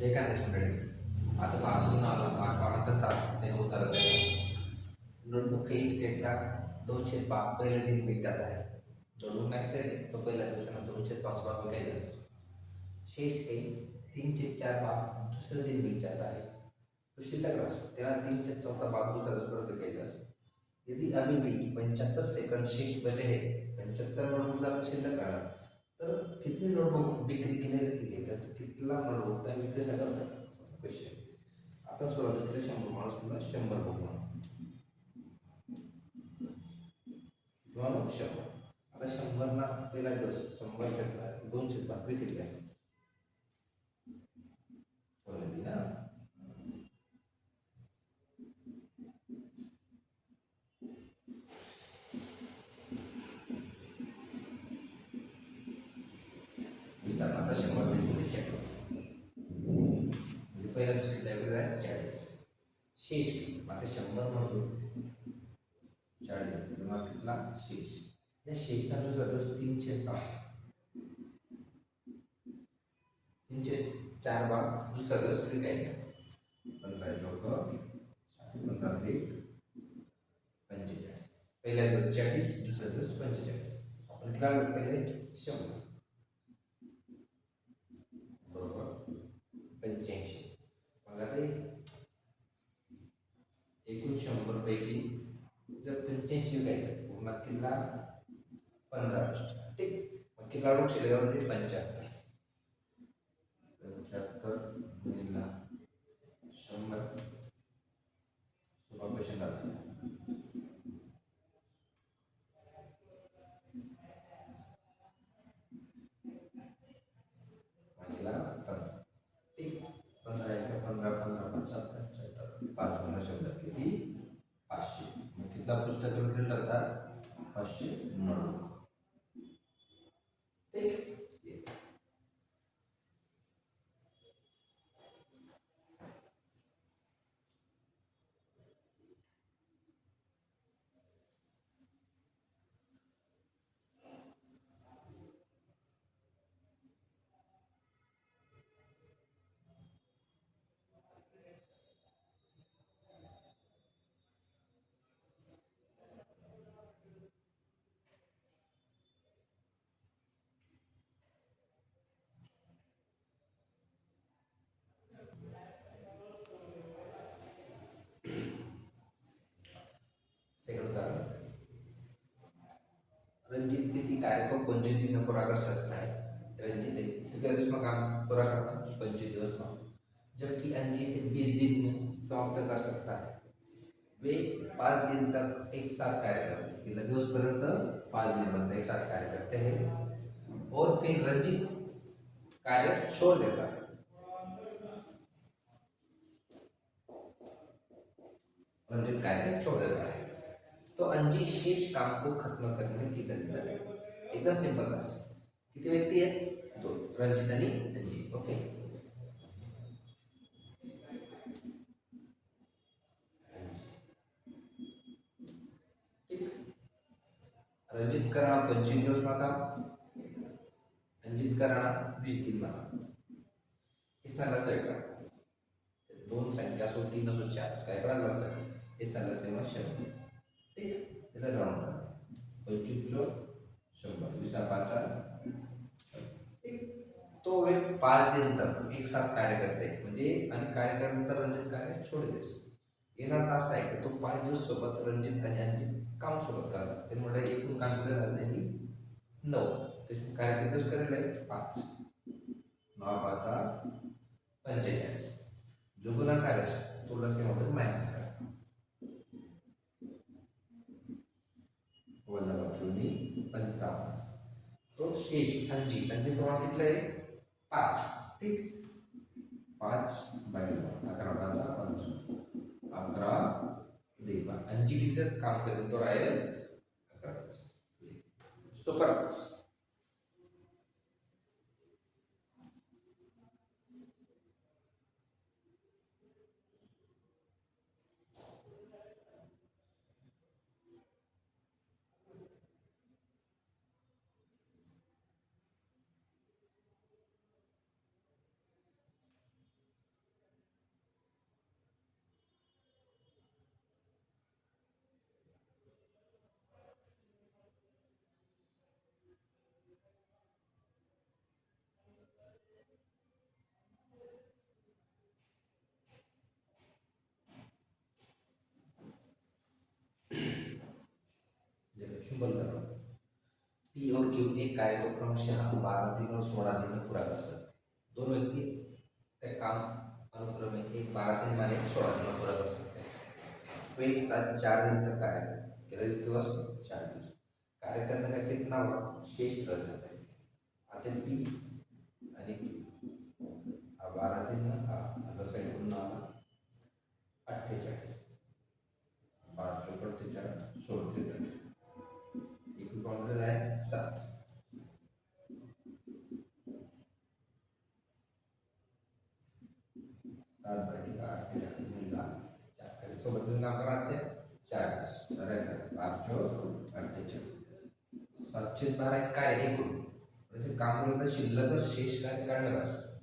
मंडळी आता भागून आला भाग पाडा कसा ते उत्तर नोटबुक के एक सेट का दोनशे पाच पहिले दिन बीत जाता है नोटबुक का एक सेट तो पहिल्या दिवसाला दोनशे पाच भाग विकायचे शेष काही तीनशे चार भाग दुसरे दिन बीत जाता है तो शिल्लक राहतो त्याला तीनशे चौथा भाग दुसऱ्या दिवसापर्यंत विकायचा यदि अभी भी पंचहत्तर सेकंड शेष बचे है पंचहत्तर नोटबुक शिल्लक राहिला तर किती नोटबुक केलेली केली गेली तर कितला नोटबुक त्या विक्रीचा करतात क्वेश्चन आता सुरुवातीला शंभर माणूस तुला शंभर बुक म्हणा किंवा शंभर. आता शंभर ना पहिला दिवस शंभर शेतला दोनशे भाग विक्री असेल. पहिल्या दिवशी लायब्ररी आहे चाळीस शेष आता शंभर म्हणतो चाळीस मार्केटला शेष या शेषना दुसरा दिवस तीनशे पाच तीनशे चार भाग दुसरा दिवस विकायला पंधरा चौक पंधरा त्रिक पंचेचाळीस पहिल्या दिवस चाळीस दुसरा दिवस पंचेचाळीस आपण किती पहिले शंभर पृष्ठ ठीक? मग किल्ला रोग शिलेगाव म्हणजे पंच्याहत्तर पंच्याहत्तर गुणिला शंभर ठीक? पंधरा एक पंधरा पंधरा पाच पंच्याहत्तर पाच पंधरा शब्द किती पाचशे मग कितला पुस्तक विक्री करतात पाचशे नोटबुक ठीक सेकंड कारण रंजीत किसी कार्य को पंचवीस दिन में पूरा कर सकता है। रंजीत तो क्या उसमें काम पूरा करना पंचवीस दिवस में। जबकि अंजी से बीस दिन में समाप्त कर सकता है। वे पाँच दिन तक एक साथ कार्य करते हैं। कितना दिवस पर्यंत पाँच दिन पर्यंत एक साथ कार्य करते हैं। और फिर रंजित कार्य छोड़ देता है। रंजित कार्य छोड़ देता है। तो अंजी शेष काम को खत्म करने में कितना दिन लगेगा एकदम सिंपल बस। कितने व्यक्ति है? दो। रंजित आणि अंजी। ओके रंजित करा पंचवीस दिवस मा काम। रंजित करा वीस दिन मा काम इसना लसर करा। दोन संख्या असो तीन असो चार काय करा लसर हे। ठीक त्याला राऊंड करा पंचवीस चौक शंभर वीसा पाचा तो वे पाच दिन तक एक साथ कार्य करते म्हणजे आणि कार्य केल्यानंतर रंजित कार्य छोड येणार तर असा आहे की तो पाच दिवस सोबत रंजित आणि अंजित काम सोबत करतात. त्यामुळे एकूण काम केलं झालं त्यांनी नऊ. ते कार्य किती दिवस करेल आहे? पाच. नऊ पाचा पंचेचाळीस. जो गुन्हा आहे तो लसेमधून मायनस करा. वजा पंचावन्न तो शेष अंजी अंजी प्रमाण कितलं आहे? पाच. ठीक? पाच बाय अकरा पाचा पंच. अकरा देवा अंजी किती काम करेल तो राहील अकरा. तास सिंपल करा पी और क्यू एक कार्य को क्रमशः बारा दिन और सोळा दिन में पूरा कर सकते दोन व्यक्ती ते काम अनुक्रमे एक बारा दिन में एक सोळा दिन में पूरा कर सकते हैं। तो एक साथ चार दिन तक कार्य करते हैं। दिवस, चार दिवस। कार्य करने का कितना वक्त शेष रह जाता है। आता पी आणि क्यू हा बारा दिन हा। आहे पुन्हा अठ्ठेचाळीस પંદરમાંથી ચાલીસ બરાબર બાર છો अठ्ठेचाळीस सातशे बारा एक कार्य एकूण तसे काम करून तर शिल्लक तर शेष कार्य काढलेलं असतं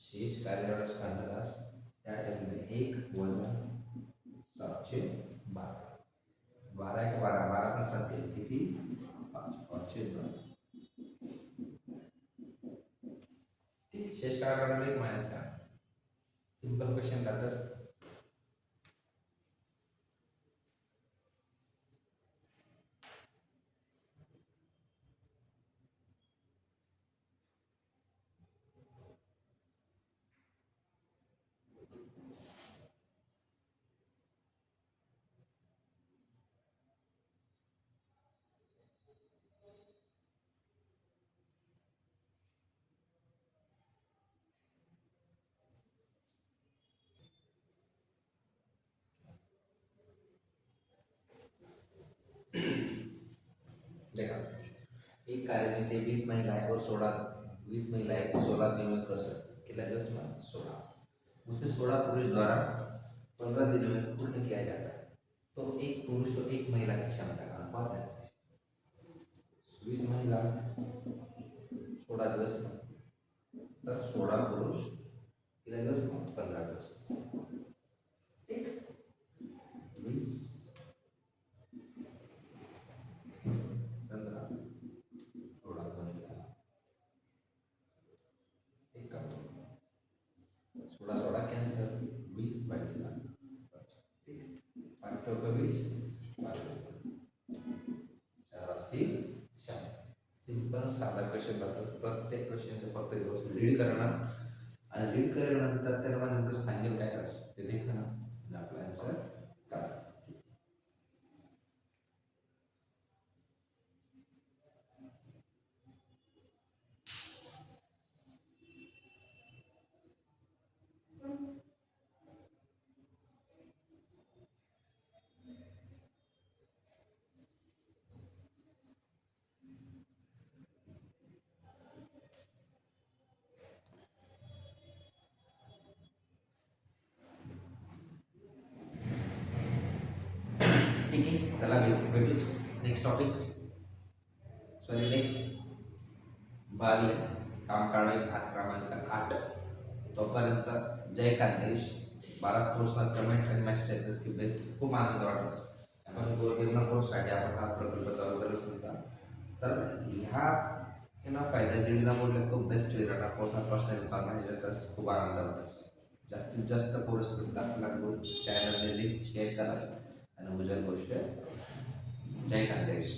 शेष कार्यावेळेस काढलेला असतं त्या टाईमला एक वजन सातशे बारा. बारा एक बारा. बारा का सात किती? पाच. पाचशे बारा. ठीक. शेष कार्य काढलं एक मायनस का सिंपल क्वेश्चन राहतच एक कार्य जिसे बीस महिलाएँ और सोलह बीस महिलाएँ सोलह दिनों में कर सकती दस में? सोलह उसे सोलह पुरुष द्वारा पंद्रह दिनों में पूर्ण किया जाता है। तो एक पुरुष और एक महिला की क्षमता का अनुपात है। बीस महिला सोलह दिवस तर सोलह पुरुष कितना दिवस पंद्रह दिवस वीस भागिले ठीक पाच चौक वीस पाच चार सिंपल साधा क्वेश्चन राहतात प्रत्येक क्वेश्चनचे फक्त व्यवस्थित रीड करणार. आणि रीड केल्यानंतर त्याला नेमकं सांगेल काय करायचं ते देखा ना. आपला आन्सर काढा ठीक आहे चला भेटू. नेक्स्ट टॉपिक सॉरी नेक्स्ट बाल काम काढणे भाग क्रमांक आठ. तोपर्यंत जय खानदेश बाराच कोर्सला कमेंट आणि मॅसेज येतच की बेस्ट खूप आनंद वाटत. आपण गोरगिरणा कोर्ससाठी आपण हा प्रकल्प चालू करत होता तर ह्या ना फायदा जिल्हा बोलले खूप बेस्ट वेळ हा कोर्स हा पर्सनल बघायचा खूप आनंद वाटत. जास्तीत जास्त कोर्स आपला चॅनलने लिंक शेअर करा. आणि उजल गोष्ट जय खानदेश